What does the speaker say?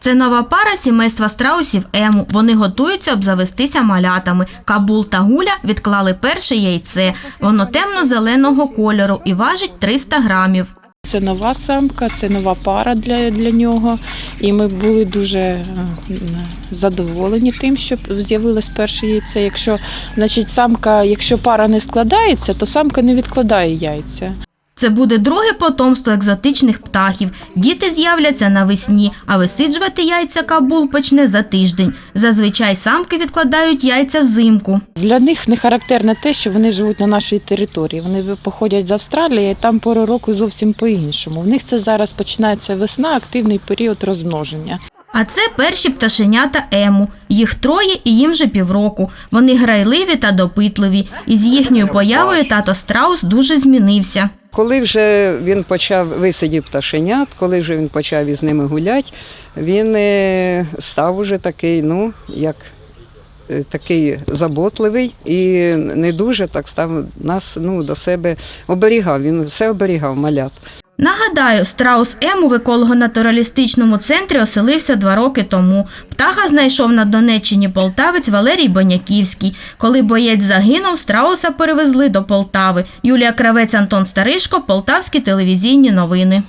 Це нова пара сімейства страусів Ему. Вони готуються обзавестися малятами. Кабул та Гуля відклали перше яйце. Воно темно-зеленого кольору і важить 300 грамів. Це нова самка, це нова пара для, для нього. І ми були дуже е, задоволені тим, що з'явилось перше яйце. Якщо, значить, самка, якщо пара не складається, то самка не відкладає яйця. Це буде друге потомство екзотичних птахів. Діти з'являться навесні, а висиджувати яйця Кабул почне за тиждень. Зазвичай самки відкладають яйця взимку. Для них не характерно те, що вони живуть на нашій території. Вони походять з Австралії, і там пору року зовсім по-іншому. В них це зараз починається весна, активний період розмноження. А це перші пташенята Ему. Їх троє і їм вже півроку. Вони грайливі та допитливі. І з їхньою появою тато страус дуже змінився. Коли вже він почав висидів пташенят, коли вже він почав із ними гуляти, він е, став уже такий, ну, як е, такий заботливий і не дуже так став нас ну, до себе оберігав. Він все оберігав малят. Нагадаю, страус Ем у еколого-натуралістичному центрі оселився два роки тому. Птаха знайшов на Донеччині полтавець Валерій Боняківський. Коли боєць загинув, страуса перевезли до Полтави. Юлія Кравець, Антон Старишко, Полтавські телевізійні новини.